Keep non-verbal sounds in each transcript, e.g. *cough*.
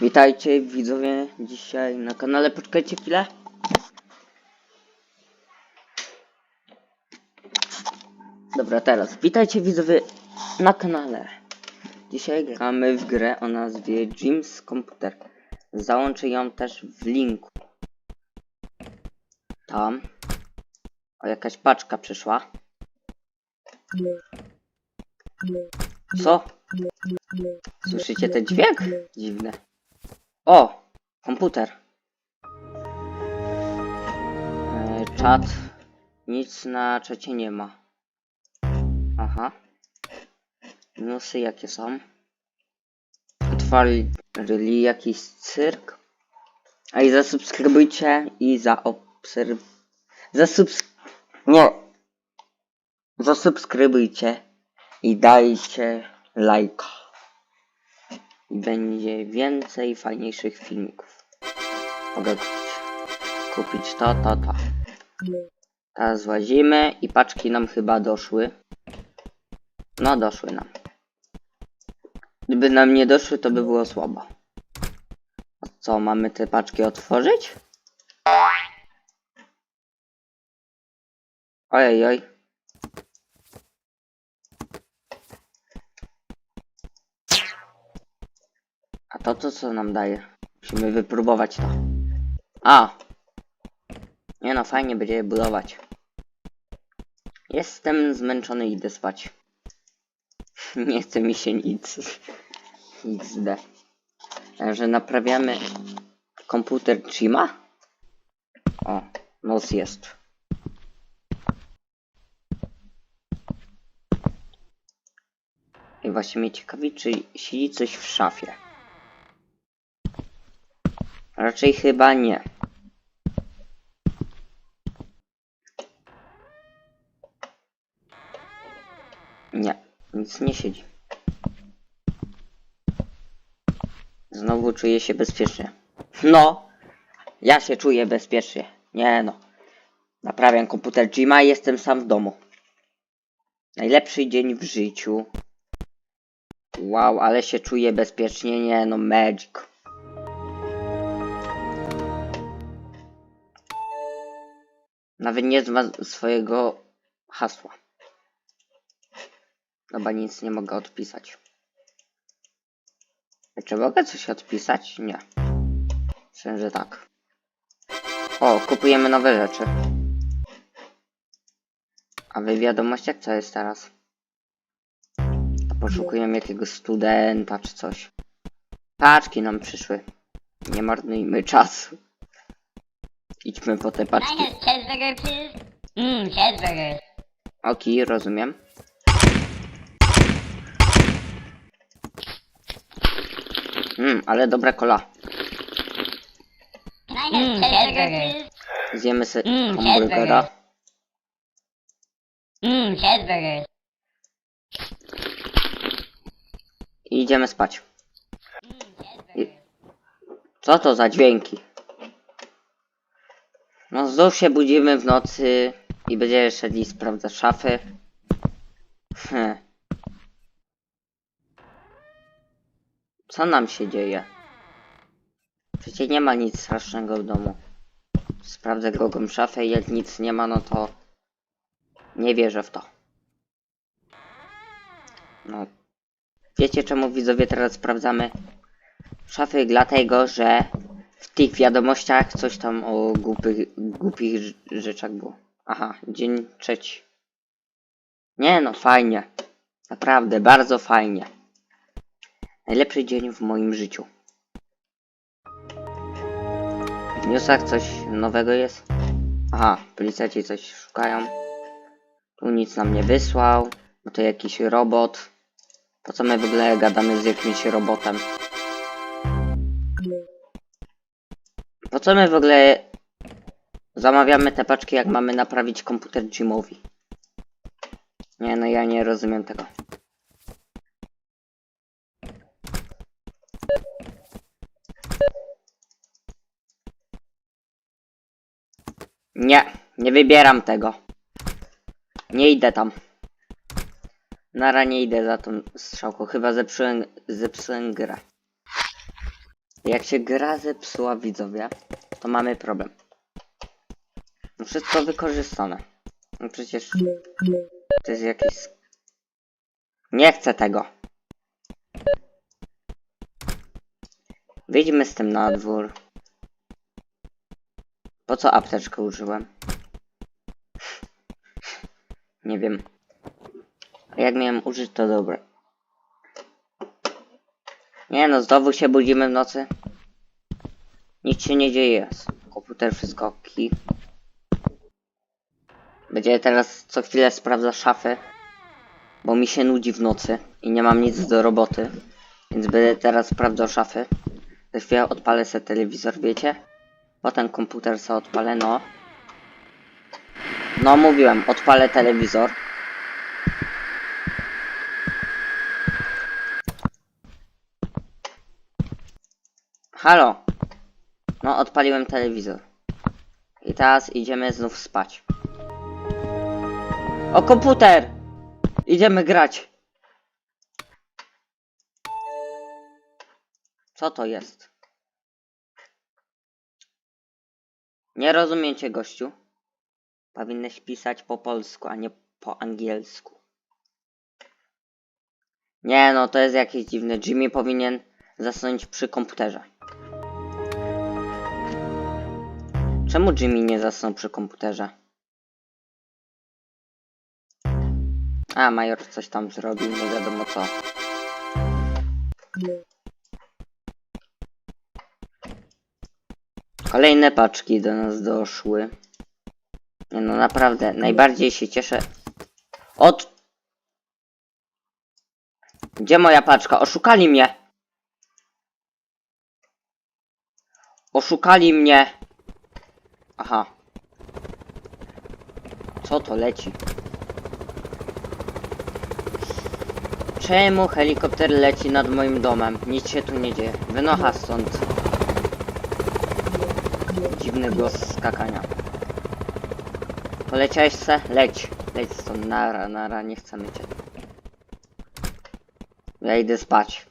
Witajcie widzowie dzisiaj na kanale. Poczekajcie chwilę. Dobra, teraz. Witajcie widzowie na kanale. Dzisiaj gramy w grę o nazwie Jim's Computer. Załączę ją też w linku. Tam. O, jakaś paczka przyszła. Co? Słyszycie ten dźwięk? Dziwne. O! Komputer. E, czat. Nic na czacie nie ma. Aha. Newsy jakie są? Otwarli jakiś cyrk. A i zasubskrybujcie i zaobserw... Zasubs... Nie. Zasubskrybujcie i dajcie lajka. Będzie więcej fajniejszych filmików. Mogę kupić, kupić to, to, to. Teraz łazimy i paczki nam chyba doszły. No, doszły nam. Gdyby nam nie doszły, to by było słabo. Co, mamy te paczki otworzyć? Ojej, oj. A to, co nam daje? Musimy wypróbować to. A! Nie no, fajnie będzie je budować. Jestem zmęczony, idę spać. *laughs* Nie chce mi się nic. XD. Że naprawiamy komputer Chima? O, nos jest. I właśnie mnie ciekawi, czy siedzi coś w szafie. Raczej chyba nie. Nie, nic nie siedzi. Znowu czuję się bezpiecznie. No, ja się czuję bezpiecznie. Nie no. Naprawiam komputer Jima i jestem sam w domu. Najlepszy dzień w życiu. Wow, ale się czuję bezpiecznie. Nie no, magic. Nawet nie zna swojego hasła. Chyba nic nie mogę odpisać. Czy mogę coś odpisać? Nie. Myślę, że tak. O, kupujemy nowe rzeczy. A w wiadomościach co jest teraz? Poszukujemy jakiegoś studenta czy coś. Paczki nam przyszły. Nie marnujmy czasu. Idźmy po te Can I paczki. have cheeseburger, please? Mmm, cheeseburger. Okej, rozumiem. Mmm, ale dobra kola. Can I have cheeseburger, please? Zjemy sobie Mm, hamburgera. Mmm, cheeseburger. I idziemy spać. Mmm, cheeseburger. Co to za dźwięki? Znów się budzimy w nocy i będziemy szedli sprawdzać szafy. Hm. Co nam się dzieje? Przecież nie ma nic strasznego w domu. Sprawdzę drugą szafę i jak nic nie ma, no to nie wierzę w to. No. Wiecie czemu widzowie teraz sprawdzamy szafy? Dlatego, że w tych wiadomościach coś tam o głupich, głupich rz- rzeczach było. Aha, dzień trzeci. Nie no, fajnie. Naprawdę, bardzo fajnie. Najlepszy dzień w moim życiu. W newsach coś nowego jest? Aha, policjanci coś szukają. Tu nic nam nie wysłał, bo to jakiś robot. Po co my w ogóle gadamy z jakimś robotem? Po co my w ogóle zamawiamy te paczki, jak mamy naprawić komputer Jimowi? Nie, no ja nie rozumiem tego. Nie, nie wybieram tego. Nie idę tam. Nara nie idę za tą strzałką, chyba zepsułem, zepsułem grę. Jak się gra zepsuła widzowie, to mamy problem. No Wszystko wykorzystane. No przecież to jest jakiś... Nie chcę tego. Wyjdźmy z tym na dwór. Po co apteczkę użyłem? Nie wiem. Jak miałem użyć to dobre. Nie no, znowu się budzimy w nocy. Nic się nie dzieje. Komputer wszystko ok. Będzie teraz co chwilę sprawdza szafy. Bo mi się nudzi w nocy i nie mam nic do roboty. Więc będę teraz sprawdzał szafy. Za chwilę odpalę sobie telewizor, wiecie? Potem komputer sobie odpalę, no. No mówiłem, odpalę telewizor. Halo. No, odpaliłem telewizor. I teraz idziemy znów spać. O, komputer! Idziemy grać. Co to jest? Nie rozumiecie, gościu. Powinnyś pisać po polsku, a nie po angielsku. Nie no, to jest jakieś dziwne. Jimmy powinien zasnąć przy komputerze. Czemu Jimmy nie zasnął przy komputerze? A, Major coś tam zrobił, nie wiadomo co. Kolejne paczki do nas doszły. Nie no, naprawdę, najbardziej się cieszę. Od... Gdzie moja paczka? Oszukali mnie! Oszukali mnie! Aha. Co to leci? Czemu helikopter leci nad moim domem? Nic się tu nie dzieje. Wynocha stąd. Dziwny głos skakania. Poleciałeś se? Leć. Leć stąd. Nara, nara, nie chcemy cię. Ja idę spać.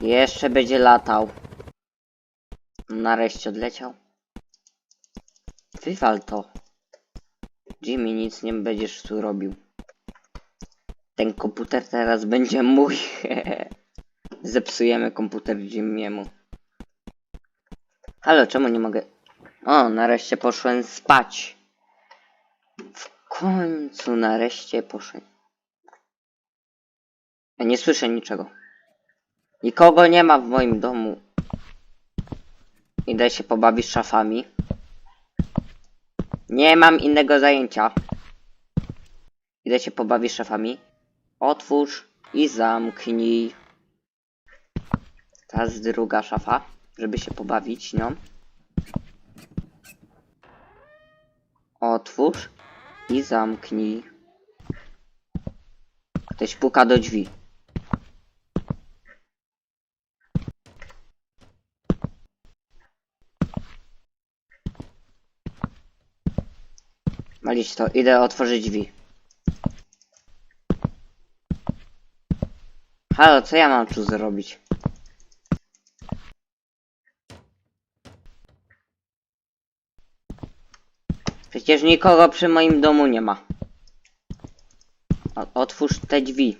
Jeszcze będzie latał. Nareszcie odleciał. Wywal to. Jimmy, nic nie będziesz tu robił. Ten komputer teraz będzie mój. *laughs* Zepsujemy komputer Jimmy'emu. Halo, czemu nie mogę... O, nareszcie poszłem spać. W końcu nareszcie poszedłem. Ja nie słyszę niczego. Nikogo nie ma w moim domu. Idę się pobawić szafami. Nie mam innego zajęcia. Idę się pobawić szafami. Otwórz i zamknij. Teraz druga szafa, żeby się pobawić nią. Otwórz i zamknij. Ktoś puka do drzwi. Malić to, idę otworzyć drzwi. Halo, co ja mam tu zrobić? Przecież nikogo przy moim domu nie ma. Otwórz te drzwi.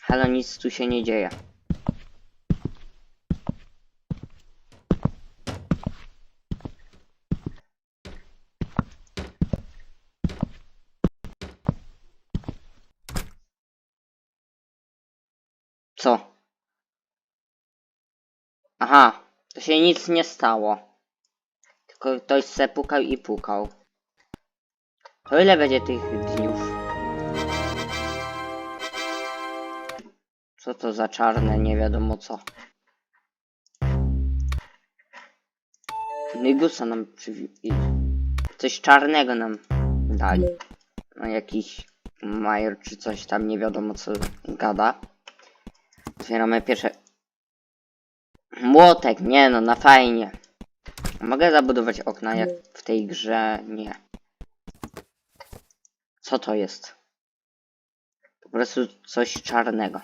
Halo, nic tu się nie dzieje. Co? Aha, to się nic nie stało. Tylko ktoś se pukał i pukał. To ile będzie tych dniów? Co to za czarne, nie wiadomo co. Nigusa nam przywi... Coś czarnego nam dali. No jakiś major czy coś tam, nie wiadomo co gada. Otwieramy pierwsze... Młotek, nie no, na fajnie. Mogę zabudować okna, jak w tej grze nie. Co to jest? Po prostu coś czarnego.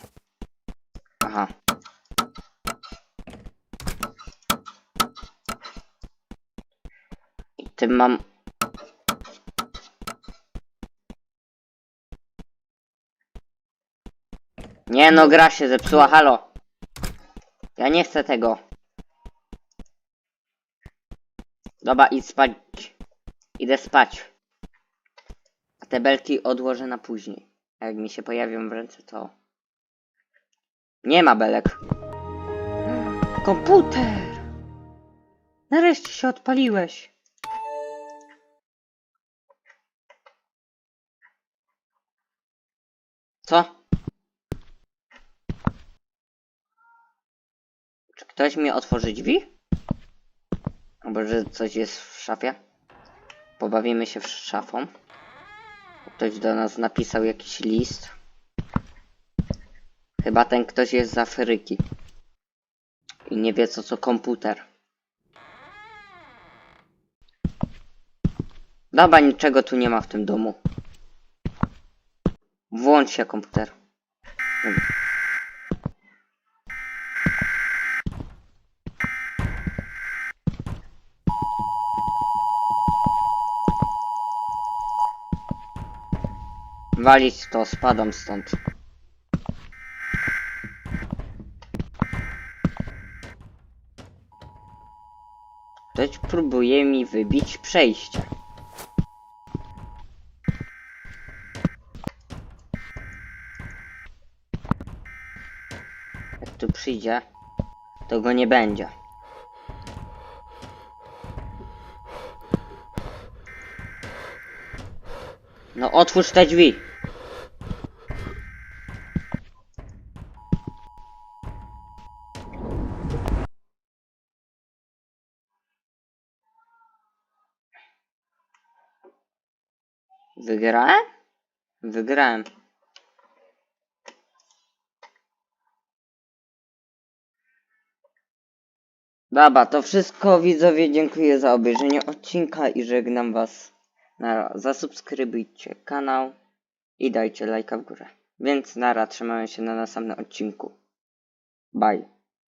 Aha. I tym mam... Nie no, gra się zepsuła, halo. Ja nie chcę tego. Dobra, idź spać. Idę spać. A te belki odłożę na później. A jak mi się pojawią w ręce, to... Nie ma belek. Komputer! Nareszcie się odpaliłeś. Co? Czy ktoś mi otworzy drzwi? Albo że coś jest w szafie? Pobawimy się szafą. Ktoś do nas napisał jakiś list. Chyba ten ktoś jest z Afryki. I nie wie co co komputer. Dobra, niczego tu nie ma w tym domu. Włącz się komputer. Dobra. Walić to, spadam stąd. Ktoś próbuje mi wybić przejście. Jak tu przyjdzie, to go nie będzie. No otwórz te drzwi. Wygrałem? Wygrałem. Dobra, to wszystko widzowie, dziękuję za obejrzenie odcinka i żegnam was. Nara, zasubskrybujcie kanał i dajcie lajka w górę. Więc nara, trzymamy się na następnym odcinku. Bye.